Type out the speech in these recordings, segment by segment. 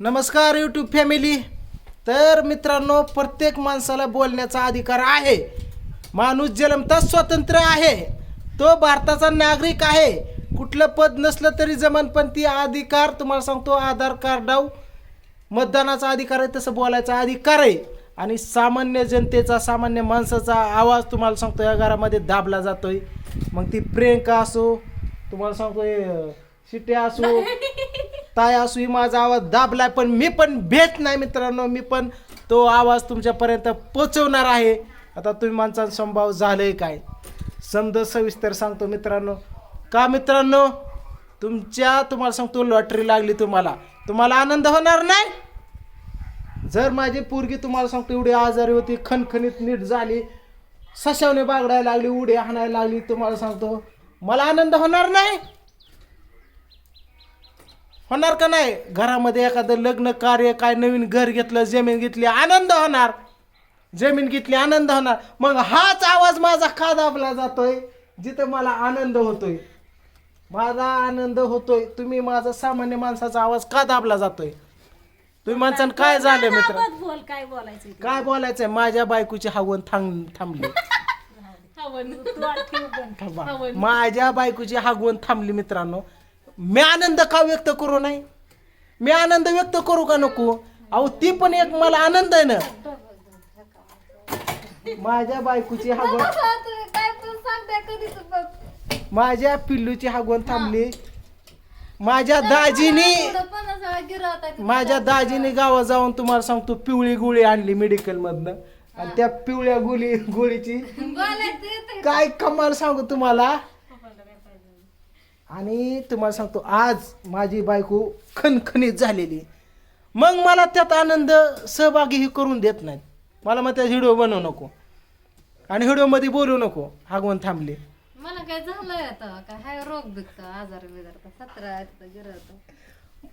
नमस्कार YouTube family तर मित्रांनो प्रत्येक माणसाला बोलण्याचा अधिकार आहे. माणूस जन्मताच स्वतंत्र आहे. तो भारताचा नागरिक आहे. कुठलं पद नसलं तरी जमन पण ती अधिकार तुम्हाला सांगतो आधार कार्डाव मतदानाचा अधिकार आहे तसं बोलायचा अधिकार आहे. आणि सामान्य जनतेचा सामान्य माणसाचा आवाज तुम्हाला सांगतो या घरामध्ये दाबला जातोय. मग ती प्रियंका असो तुम्हाला सांगतोय शिट्या असो ताय असूही माझा आवाज दाबलाय पण मी पण भेट नाही मित्रांनो मी पण तो आवाज तुमच्यापर्यंत पोचवणार आहे. आता तुम्ही माणसांचा संभाव झालंय काय? समज सविस्तर सांगतो मित्रांनो. का मित्रांनो? तुमच्या तुम्हाला सांगतो लॉटरी लागली तुम्हाला. तुम्हाला आनंद होणार नाही? जर माझी पोरगी तुम्हाला सांगतो एवढी आजारी होती खणखणीत नीट झाली सशावने बागडायला लागली उडी हाणायला लागली तुम्हाला सांगतो मला आनंद होणार नाही? होणार का नाही? घरामध्ये एखादं लग्न कार्य काय नवीन घर घेतलं जमीन घेतली आनंद होणार. जमीन घेतली आनंद होणार. मग हाच आवाज माझा का दाबला जातोय? जिथं मला आनंद होतोय. माझा आनंद होतोय. तुम्ही माझा सामान्य माणसाचा आवाज का दाबला जातोय? तुम्ही माणसानं काय झालं मित्र? बोल काय बोलायचं. काय बोलायचंय? माझ्या बायकोची हवन थांब थांबली. हवन. माझ्या बायकोची हागवण थांबली मित्रांनो. मी आनंद का व्यक्त करू नाही? मी आनंद व्यक्त करू का नको? अहो ती पण एक मला आनंद आहे ना. माझ्या बायकोची हागवण. माझ्या पिल्लूची हागवण थांबली. माझ्या दाजीनी. माझ्या दाजीने गावात जाऊन तुम्हाला सांगतो पिवळी गोळी आणली मेडिकल मधनं. आणि त्या पिवळ्या गोळी गोळीची. काय कमाल सांगू तुम्हाला? आणि तुम्हाला सांगतो आज माझी बायको खणखणीत झालेली मग मला त्यात आनंद सहभागी हे करून देत नाहीत. मला मग त्या व्हिडिओ बनवू नको. आणि व्हिडिओमध्ये बोलू नको. हागवण थांबली. मला काय झालंय आता? काय हाय रोग बिकत आजार बिजार सतरा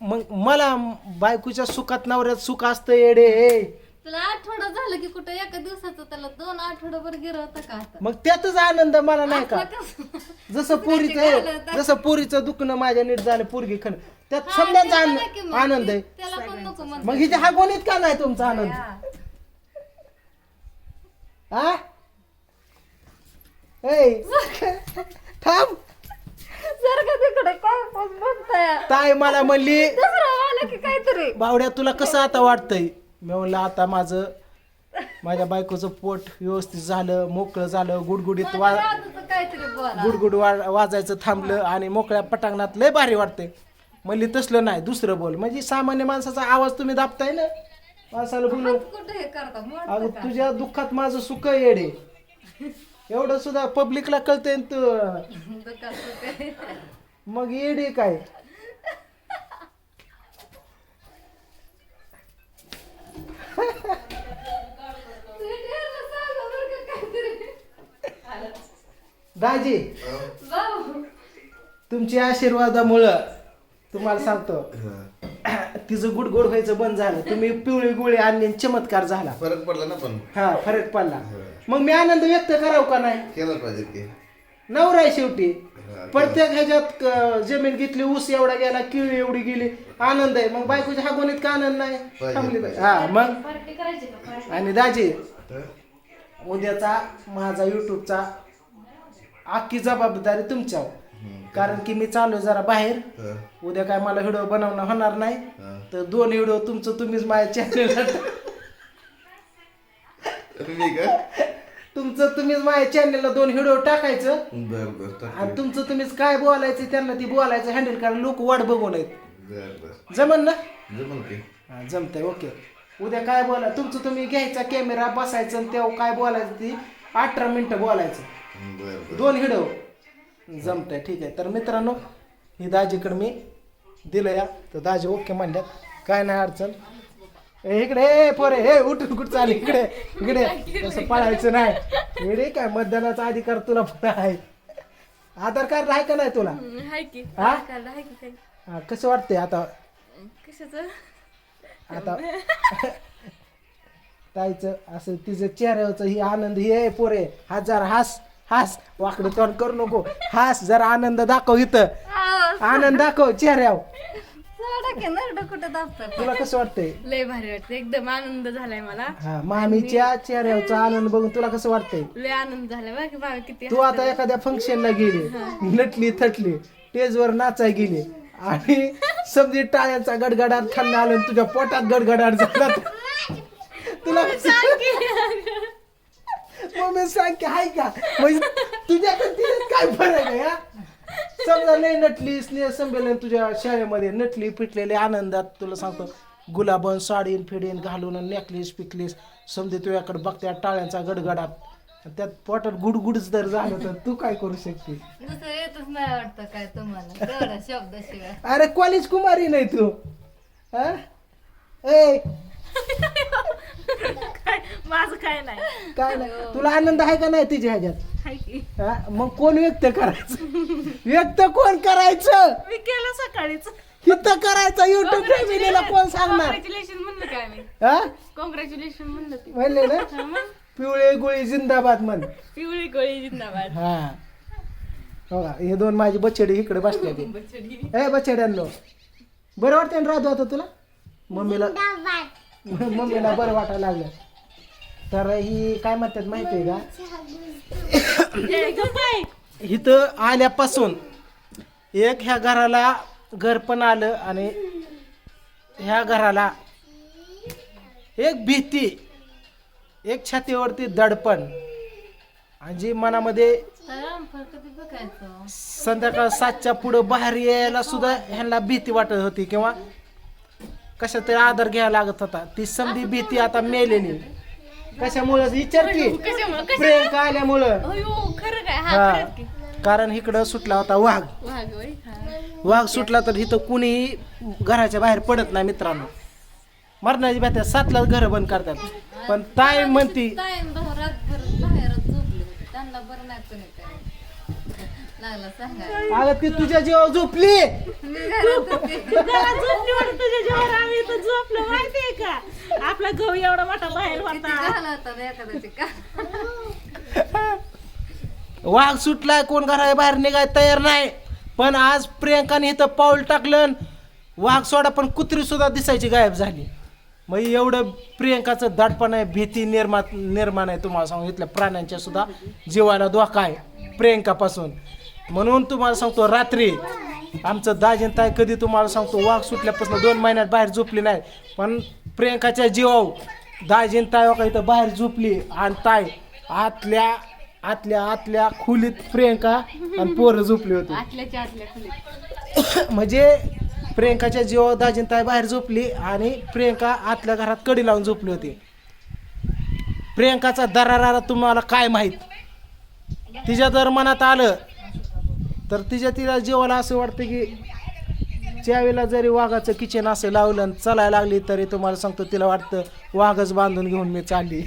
मग मला बायकोच्या सुखात नवऱ्यात सुख असतं येडे. तुला आठवडा झालं की कुठं एका दिवसाचं त्याला दोन आठवडाभर गिरवत का आता? मग त्यातच आनंद मला नाही का? कसं? जसं पोरीचं जसं पोरीचं दुखणं माझ्या नीट झालं पोरगी खण त्यात समजायचा आनंद. आनंद आहे. त्याला पण नको म्हणतो. मग हिच्या हागवणीत का नाही तुमचा आनंद? हा ए थांब. जर का तिकडे काय पण म्हणताय? ताई मला म्हणली दुसरं आलं की काहीतरी. बावड्या तुला कसं आता वाटतंय? मी म्हणलं आता माझं माझ्या बायकोचं पोट व्यवस्थित झालं मोकळं झालं गुडगुडीत वा गुडगुड वा वाजायचं थांबलं आणि मोकळ्या पटांगणात लय भारी वाटते म्हणली तसलं नाही दुसरं बोल. म्हणजे सामान्य माणसाचा आवाज तुम्ही दाबताय ना? माणसाला बोलू. अगं? तुझ्या दुःखात माझं सुख येडे. एवढं सुद्धा पब्लिकला कळतंय तू? मग येडे काय तुम्ही ठरलं सांगा बरं का काहीतरी. दाजी तुमच्या आशीर्वादामुळं तुम्हाला सांगतो. तिचं गुडगुड व्हायचं बंद झालं. तुम्ही पिवळी गोळी आणली आणि चमत्कार झाला. फरक पडला ना पण. हा फरक पडला. मग मी आनंद व्यक्त करावं का नाही? केलं पाहिजे की. नवरा आहे शेवटी. हा, प्रत्येक ह्याच्यात अं, जमीन घेतली ऊस एवढा गेला किळी एवढी गेली. आनंद आहे. मग बायकोच्या हागवणीत का आनंद नाही? थांबली हा मग? पार्टी करायची का? पार्टी? आणि दाजी उद्याचा माझा युट्यूबचा अख्खी जबाबदारी तुमच्यावर. कारण की मी चालू जरा बाहेर. उद्या काय मला व्हिडिओ बनवणं होणार नाही. तर दोन व्हिडिओ तुमचं तुम्हीच माझ्या चॅनलला का? तुमचं तुम्हीच माझ्या चॅनलला दोन व्हिडिओ टाकायचं. आणि तुमचं तुम्हीच काय बोलायचं त्यांना ती बोलायचं हँडल कारण लोक वाट बघून आहेत. जमन ना? हा, जमतंय ओके. उद्या काय बोला तुमचं तुम्ही घ्यायचा कॅमेरा बसायचं आणि तेव्हा काय बोलायचं ती? अठरा मिनिटं बोलायचं. बर दोन व्हिडिओ जमतंय ठीक आहे. तर मित्रांनो ही दाजीकडे मी दिलं या तर दाजी ओके म्हणल्यात. काय नाही अडचण. ए, इकडे ए पोरे हे उठून कुठं चाल इकडे इकडे. तसं पळायचं नाही. इकडे काय मतदानाचा अधिकार तुला पण आहे. आधार कार्ड आहे का नाही तुला? हाय की. हा? की काही? हा, कसं वाटतंय आता? कशाचं? आता ताईचं असं तिचं चेहऱ्यावरचं ही आनंद ही आहे पोरे हजार हास. हास वाकडं तोंड करू नको. हास जरा आनंद दाखव इथं. आनंद दाखव चेहऱ्यावर. सोडा की नरड कुठं दाबतात. तुला कसं वाटतंय? लय भारी वाटतं एकदम आनंद झालाय मला. हा मामीच्या चेहऱ्याचा आनंद बघून तुला कसं वाटतंय? लय आनंद झालाय बघ किती तू आता एखाद्या फंक्शनला गेली नटली थटली स्टेजवर नाचाय गेली आणि समजी टाळ्यांचा गडगडाट खाल्ला आलं आणि तुझ्या पोटात गडगडाट झाला. तुला मग सांग की हाय का? म्हणजे तुझ्याकडे तिच्यात काय फरक आहे हा? समजा लय नटली स्नेह संमेलन तुझ्या शाळेमध्ये नटली पिटलेली आनंदात तुला सांगतो गुलाबन साडीन फिडीन घालून नेकलेस पिकलेस. समजे तुझ्याकडे बघत्या टाळ्यांचा गडगडाट. आणि त्यात पोटात गुडगुडच जर झालं तर तू काय करू शकते दुसरं येतच नाही वाटतं काय तुम्हाला. तेवढा शब्द शिवाय अरे कॉलेज कुमारी नाही तू. हा? ए! माझं काय नाही. काय नाही. तुला आनंद आहे का नाही तिच्या ह्याच्यात? हाय की. हा? मग कोण व्यक्त करायचं? व्यक्त कोण करायचं? मी केलं सकाळीच. हिथं करायचं युट्यूब फॅमिलीला कोण सांगणार? कॉंग्रॅच्युलेशन म्हणलं काय मी हा? कॉंग्रॅच्युलेशन म्हणलं ते. म्हणले ना? हा मग. पिवळे गोळी जिंदाबाद म्हण. पिवळी गोळी जिंदाबाद. हा. हो का, हे दोन माझी बछडी इकडे बसले ते. बछडी. ए बछड्यांनो. बरं वाटतंय ना राहतो आता तुला? मम्मीला मम्मीला बरं वाटायला लागलं. तर ही काय म्हणतात माहिती आहे का. इथं आल्यापासून एक ह्या घराला घर पण आलं आणि ह्या घराला एक भीती एक छातीवरती दडपण आणि जी मनामध्ये संध्याकाळ सातच्या पुढं बाहेर यायला सुद्धा ह्यांना भीती वाटत होती किंवा कशा तरी आधार घ्यायला लागत होता. ती समधी भीती आता मेलेली. कशामुळे? विचार की. कशामुळं? प्रियंका आल्यामुळं? अयो खरं काय? हा हा. खरंच की. कारण इकडं सुटला होता वाघ. वाघ होय? हा. वाघ सुटला तर इथं कुणीही घराच्या बाहेर पडत नाही मित्रांनो. मरणाची भ्यात्या सातला घर बंद करतात. पण ताई म्हणती रातभर बाहेरच झोपले होते त्यांना बरं नाही कोणी काय लागला अगं ती तुझ्या जीवावर झोपली. मी घरात होते जरा झोपली म्हणून तुझ्या जेव्हा आम्ही इथं झोपलो माहितीये का? आपला गहू एवढा मोठा बाहेर किती होता. झाला होता ना एखाद्याची का? वाघ सुटलाय कोण घरा बाहेर निघाय तयार नाही. पण आज प्रियंकाने इथं पाऊल टाकलं वाघ सोडा पण कुत्री सुद्धा दिसायची गायब झाली. मग एवढं प्रियंकाचं दाटपण आहे भीती निर्माण निर्माण आहे तुम्हाला सांगू इथल्या प्राण्यांच्या सुद्धा जीवाला धोका आहे प्रियंकापासून. म्हणून तुम्हाला सांगतो रात्री आमचं दाजीन ताई कधी तुम्हाला सांगतो वाघ सुटल्यापासून दोन महिन्यात बाहेर झोपली नाही. पण प्रियंकाच्या जीवावर दाजीन ताई का इथं बाहेर झोपली आणि ताई आतल्या आतल्या आतल्या खोलीत प्रियंका आणि पोरं झोपली होती. म्हणजे प्रियंकाच्या जीवावर दाजीन ताई बाहेर झोपली आणि प्रियंका आतल्या घरात कडी लावून झोपली होती. प्रियंकाचा दरारा तुम्हाला काय माहीत? तिच्या जर मनात आलं तर तिच्या तिला जेवायला असं वाटतं की ज्यावेळेला जरी वाघाचं किचन असं लावलं आणि चालायला लागली तरी तुम्हाला सांगतो तिला वाटतं वाघच बांधून घेऊन मी चालली.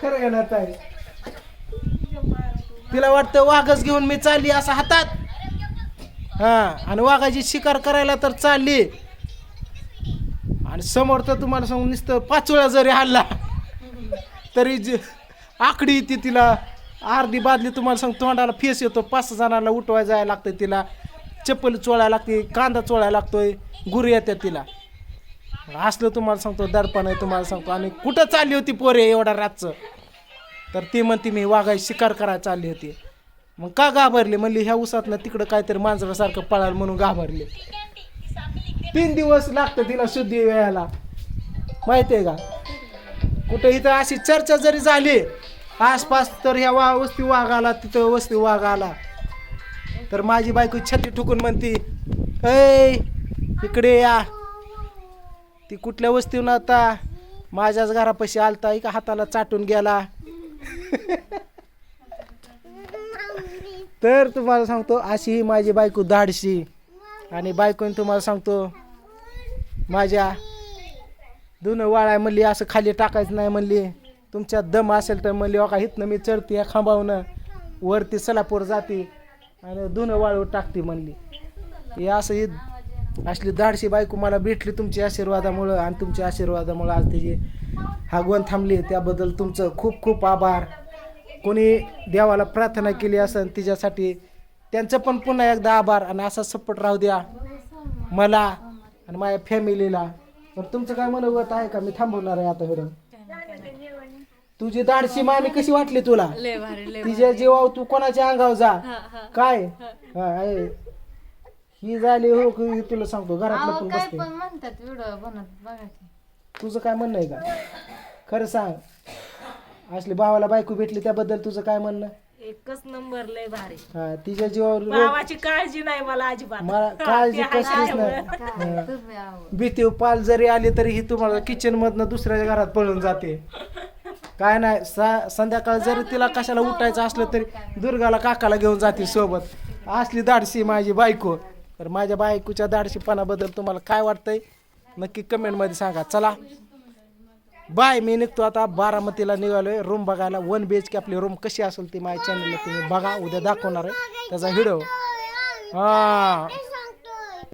खरं आहे ना ताई? तिला वाटतं वाघच घेऊन मी चालली असं हातात. हा आणि वाघाची शिकार करायला तर चालली. आणि समोर तर तुम्हाला सांगून नुसतं पाचोळा जरी हल्ला तरी जे आकडी येते तिला. अर्धी बादली तुम्हाला सांग तोंडाला फेस येतो. पाच सहा जणांना उठवाय जायला लागतं तिला. चप्पल चोळायला लागते कांदा चोळायला लागतोय गुरु येतात तिला. असलं तुम्हाला सांगतो दडपण आहे तुम्हाला सांगतो. आणि कुठं चालली होती पोरे एवढा रातचं? तर ती म्हणते मी वाघाय शिकार करायला चालली होती. मग का घाबरली? म्हणली ह्या उसातनं तिकडं काहीतरी मांजरासारखं पळाल म्हणून घाबरले. तीन दिवस लागतं तिला शुद्धी वेळाला माहिती आहे का? कुठं इथं अशी चर्चा जरी झाली आसपास तर ह्या वा वस्ती वाघ आला तिथं वस्ती वाघ आला तर माझी बायको छत्री ठुकून म्हणती ऐ इकडे या. ती कुठल्या वस्तीहून आता? माझ्याच घरापाशी आलता एका हाताला चाटून गेला. तर तुम्हाला सांगतो अशी ही माझी बायको धाडशी. आणि बायकोने तुम्हाला सांगतो माझ्या दोन वाळाय म्हणली असं खाली टाकायचं नाही म्हणली. तुमच्या दम असेल तर म्हणली हो का इथनं मी चढते या खांबावनं. वरती सलापूर जाते आणि दोन वाळू टाकते म्हणली. हे असं ही असली धाडशी बायको मला भेटली तुमच्या आशीर्वादामुळं आणि तुमच्या आशीर्वादामुळं आज त्याची हागवण थांबली. त्याबद्दल तुमचं खूप खूप आभार. कोणी देवाला प्रार्थना केली असेल तिच्यासाठी त्यांचं पण पुन्हा एकदा आभार आणि असा सपोर्ट राहू द्या. मला आणि माझ्या फॅमिलीला तर तुमचं काय मनोगत आहे का? मी थांबवणार आहे आता मॅडम तुझी दाडशी मामी कशी वाटली तुला? लय भारी लय तिच्या जीवावर तू कोणाच्या अंगावर जा. काय? हा, आहे. ही झाली हो की ही तुला सांगतो घरातलं पण काय बसते. पण म्हणतात व्हिडिओ बनत बघा की. तुझं काय म्हणणं आहे का? खरं सांग. असली भावाला बायको भेटली त्याबद्दल तुझं काय म्हणणं? एकच नंबर लय भारी. हा तिच्या जीवावर रोग भावाची काळजी नाही मला अजिबात. मला काळजी कसलीच नाही. काय तुम्ही आवड भीती पाल जरी आली तरी ही तुम्हाला किचन मधनं दुसऱ्याच्या घरात पळून जाते. काय नाही सा संध्याकाळ जरी तिला कशाला उठायचं असलं तरी दुर्गाला काकाला घेऊन जाते सोबत. असली दाडशी माझी बायको. तर माझ्या बायकोच्या दाडशीपणाबद्दल तुम्हाला काय वाटतंय? नक्की कमेंटमध्ये सांगा. चला. बाय मी निघतो आता. बारामतीला निघालोय. रूम बघायला. वन बी एच के आपली रूम कशी असेल ती माझ्या चॅनलला तुम्ही बघा. उद्या दाखवणार आहे. त्याचा व्हिडिओ हां.